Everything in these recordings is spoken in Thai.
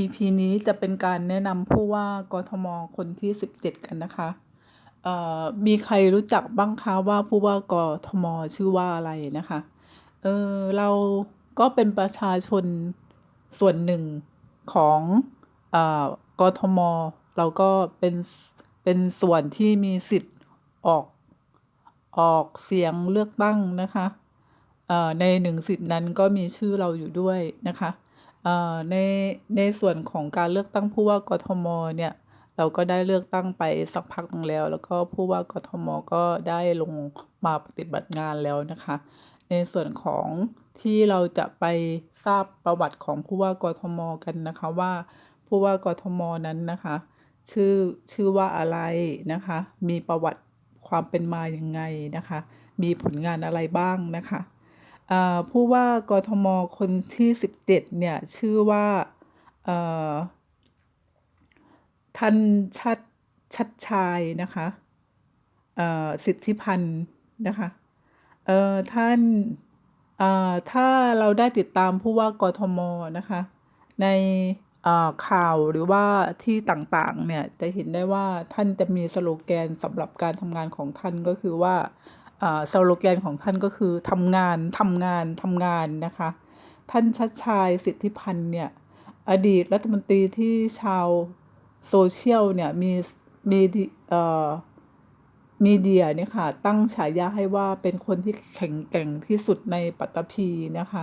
EP นี้จะเป็นการแนะนำผู้ว่ากทมคนที่ 17 กันนะคะเอ่อมีใครรู้จักบ้างคะว่าผู้ว่ากทมชื่อว่าอะไรนะคะ เออเราก็เป็นประชาชนส่วนหนึ่งของอ่อกทม เราก็เป็นเป็นส่วนที่มีสิทธิ์ออกออกเสียงเลือกตั้งนะคะอ่อในหนึ่งสิทธินั้นก็มีชื่อเราอยู่ด้วยนะคะ ในในส่วนของการเลือกตั้งผู้ว่ากทมเนี่ยเราก็ได้เลือกตั้งไปสักพักนึงแล้ว แล้วก็ผู้ว่ากทมก็ได้ลงมาปฏิบัติงานแล้วนะคะ ในส่วนของที่เราจะไปทราบประวัติของผู้ว่ากทมกันนะคะว่าผู้ว่ากทมนั้นนะคะ ชื่อชื่อว่าอะไรนะคะ มีประวัติความเป็นมาอย่างไงนะคะ มีผลงานอะไรบ้างนะคะ ผู้ว่ากทมคนที่ 17 เนี่ย ชื่อว่าท่านชัดชัดชายนะคะสิทธิพันธ์นะคะท่านถ้าเราได้ติดตามผู้ว่ากทมนะคะ ในข่าวหรือว่าที่ต่างๆ เนี่ย จะเห็นได้ว่าท่านจะมีสโลแกนสำหรับการทำงานของท่านก็คือว่า สโลแกนของท่านก็คือทำงานทำงานทำงานนะคะ ท่านชัดชายสิทธิพันธ์เนี่ย อดีตรัฐมนตรีที่ชาวโซเชียลเนี่ยมีมีเอ่อมีเดียเนี่ยค่ะ ตั้งฉายาให้ว่าเป็นคนที่แข็งแกร่งที่สุดในปัตตภีนะคะ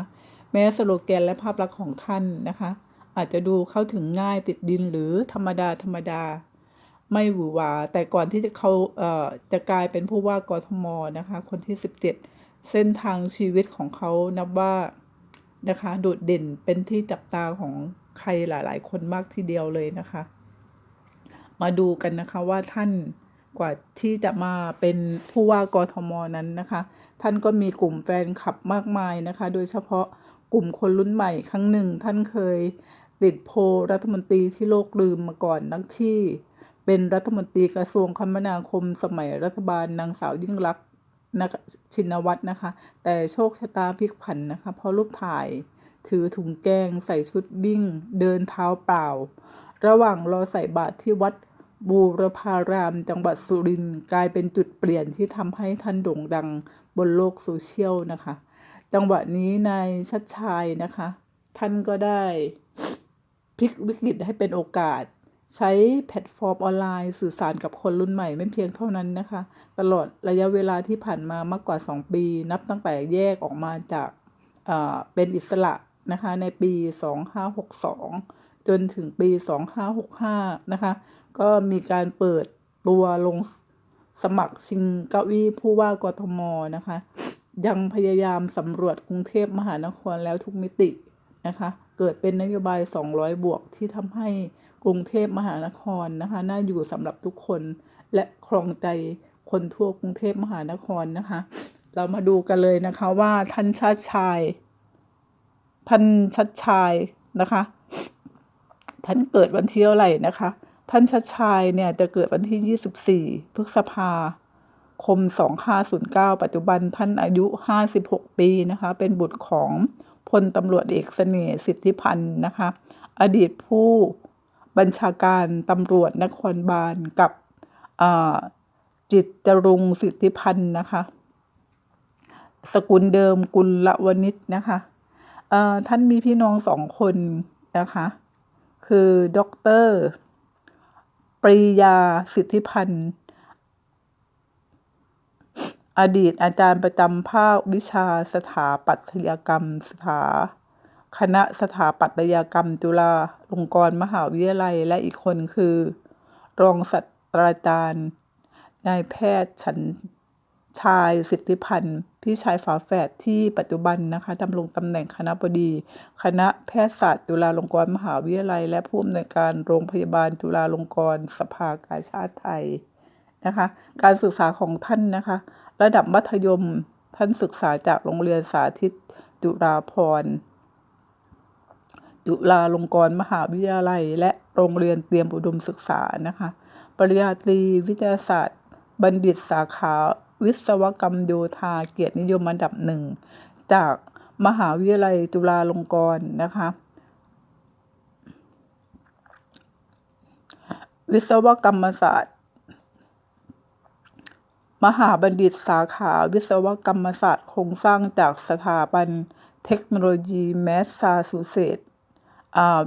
แม้สโลแกนและภาพลักษณ์ของท่านนะคะ อาจจะดูเข้าถึงง่ายติดดินหรือธรรมดาธรรมดา ไม่หวือหวาแต่ก่อนที่จะเขาเอ่อจะกลายเป็นผู้ว่ากทมนะคะ คนที่ 17 เส้นทางชีวิตของเขานับว่านะคะโดดเด่นเป็นที่จับตาของใครหลาย ๆ คนมากทีเดียวเลยนะคะ มาดูกันนะคะว่าท่านกว่าที่จะมาเป็นผู้ว่ากทมนั้นนะคะ ท่านก็มีกลุ่มแฟนคลับมากมายนะคะ โดยเฉพาะกลุ่มคนรุ่นใหม่ครั้งหนึ่ง ท่านเคยติดโพลรัฐมนตรีที่โลกลืมมาก่อนนักที่ เป็นรัฐมนตรีกระทรวงคมนาคมสมัยรัฐบาลนางสาวยิ่งลักษณ์ชินวัตรนะคะ แต่โชคชะตาพลิกผันนะคะ เพราะรูปถ่ายถือถุงแกงใส่ชุดวิ่ง เดินเท้าเปล่า ระหว่างรอใส่บาตรที่วัดบูรพารามจังหวัดสุรินทร์กลายเป็นจุดเปลี่ยนที่ทำให้ท่านโด่งดังบนโลกโซเชียลนะคะ จังหวะนี้นายชัดชายนะคะ ท่านก็ได้พลิกวิกฤตให้เป็นโอกาส ใช้แพลตฟอร์มออนไลน์ สื่อสารกับคนรุ่นใหม่ไม่เพียงเท่านั้นนะคะ ตลอดระยะเวลาที่ผ่านมามากกว่า 2 ปี นับตั้งแต่แยกออกมาจากเป็นอิสระนะคะในปี 2562 จนถึงปี 2565 นะคะ ก็มีการเปิดตัวลงสมัครชิงเก้าอี้ผู้ว่ากทมนะคะ ยังพยายามสำรวจกรุงเทพมหานครแล้วทุกมิตินะคะ เกิดเป็นนโยบาย 200 บวกที่ทำให้ กรุงเทพมหานครนะคะน่าอยู่สำหรับทุกคนและครองใจคนทั่วกรุงเทพมหานครนะคะ เรามาดูกันเลยนะคะว่าท่านชาติชายท่านชัดชายนะคะท่านเกิดวันที่เท่าไหร่นะคะ ท่านชัดชายเนี่ยจะเกิดวันที่ 24 พฤษภาคม 2509 ปัจจุบันท่านอายุ 56 ปีนะคะ เป็นบุตรของพลตำรวจเอกเสน่ห์สิทธิพันธ์นะคะ อดีตผู้ บัญชาการตำรวจนครบาลกับจิตจรุงสิทธิพันธ์นะคะ สกุลเดิมกุลละวณิชนะคะท่านมีพี่น้องสองคนนะคะ คือด็อกเตอร์ปริยาสิทธิพันธ์ อดีตอาจารย์ประจำภาควิชาสถาปัตยกรรมสถา คณะสถาปัตยกรรมจุฬาลงกรณ์มหาวิทยาลัย และอีกคนคือ รองศาสตราจารย์นายแพทย์ฉันชายสิทธิพันธ์พี่ชายฝาแฝดที่ปัจจุบันนะคะดำรงตำแหน่งคณะบดี คณะแพทยศาสตร์จุฬาลงกรณ์มหาวิทยาลัย และผู้อำนวยการโรงพยาบาลจุฬาลงกรณ์สภากาชาติไทยนะคะ การศึกษาของท่านนะคะ ระดับมัธยมท่านศึกษาจากโรงเรียนสาธิตจุฬาภรณ์ จุฬาลงกรณ์มหาวิทยาลัย และโรงเรียนเตรียมอุดมศึกษานะคะ ปริญญาตรีวิทยาศาสตร์ บัณฑิตสาขาวิศวกรรมโยธาเกียรตินิยมอันดับหนึ่งจากมหาวิทยาลัยจุฬาลงกรณ์นะคะวิศวกรรมศาสตร์ มหาบัณฑิตสาขาวิศวกรรมศาสตร์โครงสร้างจากสถาบันเทคโนโลยีแมสซาชูเซตส์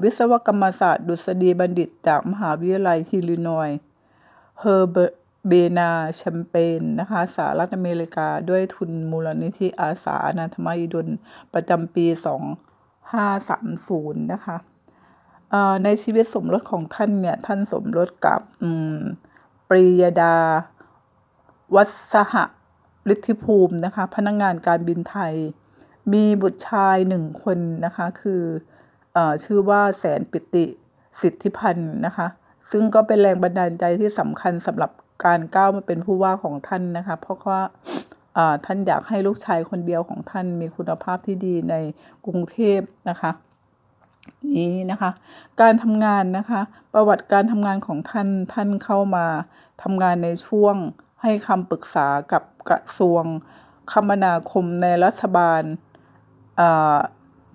วิศวกรรมศาสตร์ ดุษฎีบัณฑิต จากมหาวิทยาลัยอิลลินอยส์เฮอร์เบนาแชมเปญนะคะสหรัฐอเมริกา ด้วยทุนมูลนิธิอาสาอนาถมหิดลประจำปี 2530 นะคะในชีวิตสมรสของท่านเนี่ย ท่านสมรสกับปรียดา วัสหะฤทธิภูมินะคะ พนักงงานการบินไทย มีบุตรชายหนึ่งคนนะคะ คือ ชื่อว่าแสนปิติสิทธิพันธ์นะคะ ซึ่งก็เป็นแรงบันดาลใจที่สำคัญสำหรับการก้าวมาเป็นผู้ว่าของท่านนะคะ เพราะว่าท่านอยากให้ลูกชายคนเดียวของท่านมีคุณภาพที่ดีในกรุงเทพนะคะนี้นะคะ การทำงานนะคะ ประวัติการทำงานของท่านท่านเข้ามาทำงานในช่วงให้คำปรึกษากับกระทรวงคมนาคมในรัฐบาล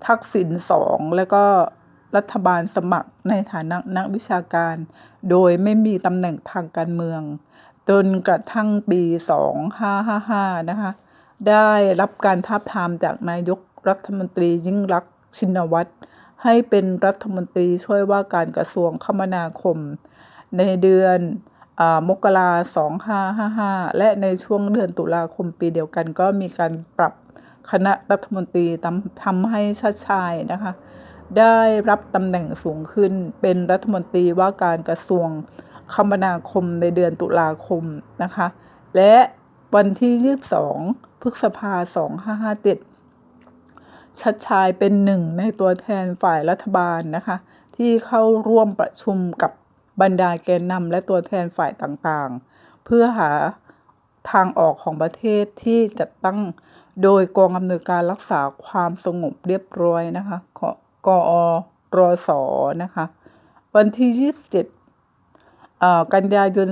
ทักษิณสองแล้วก็รัฐบาลสมัครในฐานะนักวิชาการ โดยไม่มีตำแหน่งทางการเมือง จนกระทั่งปี 2555 นะคะ ได้รับการทาบทามจากนายกรัฐมนตรียิ่งรักชินวัตรให้เป็นรัฐมนตรีช่วยว่าการกระทรวงคมนาคม ในเดือนอมกราสองห้าห้าห้าและในช่วงเดือนตุลาคมปีเดียวกันก็มีการปรับ คณะรัฐมนตรีทำให้ชาติชายนะคะ ได้รับตำแหน่งสูงขึ้นเป็นรัฐมนตรีว่าการกระทรวงคมนาคมในเดือนตุลาคมนะคะ และวันที่ 22 พฤษภา 2557 ชัดชายเป็นหนึ่งในตัวแทนฝ่ายรัฐบาลนะคะ ที่เข้าร่วมประชุมกับบรรดาแกนนำและตัวแทนฝ่ายต่างๆ เพื่อหาทางออกของประเทศที่จัดตั้ง โดยกองอำนวยการรักษาความสงบเรียบร้อยนะคะกอรอสอนะคะ วันที่ 27 กันยายน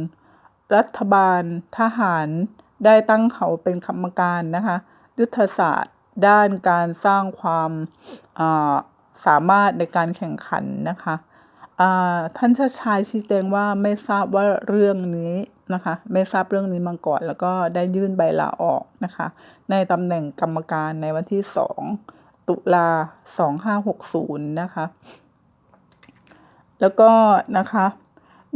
2560 รัฐบาลทหารได้ตั้งเขาเป็นกรรมการนะคะ ยุทธศาสตร์ด้านการสร้างความสามารถในการแข่งขันนะคะท่านชาชายชี้แจงว่าไม่ทราบว่าเรื่องนี้ นะคะ ไม่ทราบเรื่องนี้มาก่อน แล้วก็ได้ยื่นใบลาออกนะคะ ในตำแหน่งกรรมการในวันที่ 2 ตุลา 2560 นะคะ แล้วก็นะคะ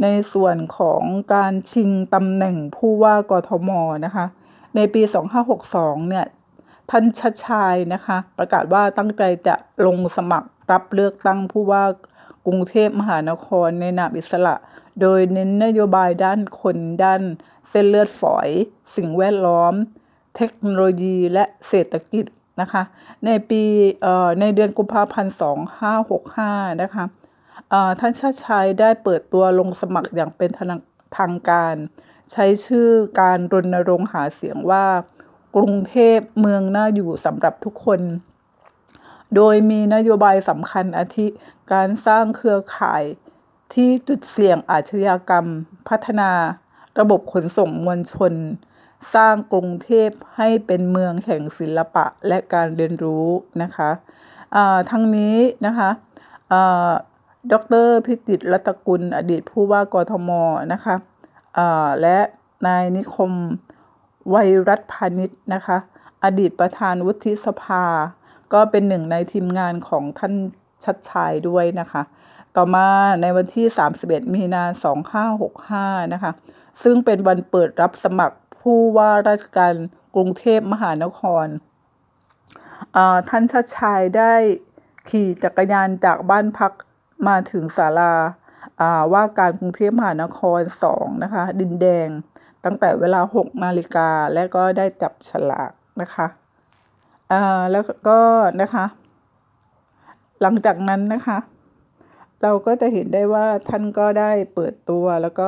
ในส่วนของการชิงตำแหน่งผู้ว่ากทมนะคะ ในปี 2562 เนี่ยท่านชัดชายนะคะ ประกาศว่าตั้งใจจะลงสมัครรับเลือกตั้งผู้ว่า กรุงเทพมหานครในนามอิสระ โดยเน้นนโยบายด้านคนด้าน เส้นเลือดฝอย สิ่งแวดล้อม เทคโนโลยีและเศรษฐกิจนะคะในปีในเดือนกุมภาพันธ์2565 นะคะท่านชาติชัยได้เปิดตัวลงสมัครอย่างเป็นทางการ ใช้ชื่อการรณรงค์หาเสียงว่า กรุงเทพเมืองน่าอยู่สำหรับทุกคน โดยมีนโยบายสำคัญอาทิ การสร้างเครือข่ายที่จุดเสี่ยงอาชญากรรม พัฒนาระบบขนส่งมวลชน สร้างกรุงเทพให้เป็นเมืองแห่งศิลปะและการเรียนรู้นะคะทั้งนี้นะคะดรพิจิตรรัตกุล อดีตผู้ว่ากทมนะคะและนายนิคม ไวยรัฐพาณิชย์นะคะ อดีตประธานวุฒิสภา ก็เป็นหนึ่งในทีมงานของท่านชัดชายด้วยนะคะ ต่อมาในวันที่ 31 มีนา 2565 นะคะ ซึ่งเป็นวันเปิดรับสมัครผู้ว่าราชการกรุงเทพมหานคร ท่านชัดชายได้ขี่จักรยานจากบ้านพักมาถึงศาลาว่าการกรุงเทพมหานคร 2 นะคะ ดินแดงตั้งแต่เวลา 6 นาฬิกาและก็ได้จับฉลากนะคะ แล้วก็นะคะ หลังจากนั้นนะคะ เราก็จะเห็นได้ว่าท่านก็ได้เปิดตัวแล้วก็